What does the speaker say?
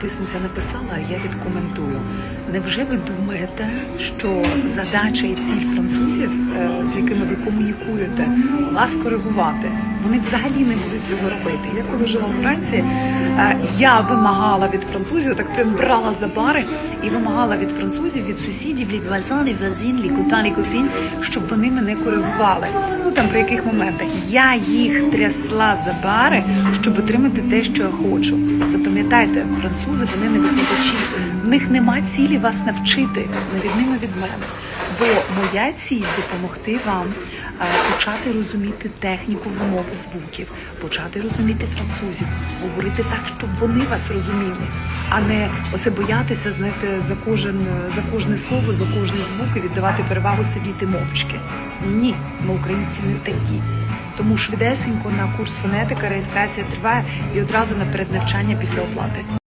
підписниця написала, я відкоментую. Невже ви думаєте, що задача і ціль французів, е, з якими ви комунікуєте, вас коригувати? Вони взагалі не будуть цього робити. Я коли жила у Франції, е, я вимагала від французів, так прям брала за бари і вимагала від французів, від сусідів, les voisines, les copains, щоб вони мене коригували. Ну там при яких моментах я їх трясла за бари, щоб отримати те, що я хочу. Запам'ятайте, французи вони не викладачі. В них нема цілі вас навчити, на відміну від мене. Бо моя ціль допомогти вам е, почати розуміти техніку вимови звуків, почати розуміти французів, говорити так, щоб вони вас розуміли, а не оце боятися, знаєте, за кожен за кожне слово, за кожний звук і віддавати перевагу сидіти мовчки. Ні, ми українці не такі. Тому швидесенько на курс фонетика реєстрація триває і одразу на переднавчання після оплати.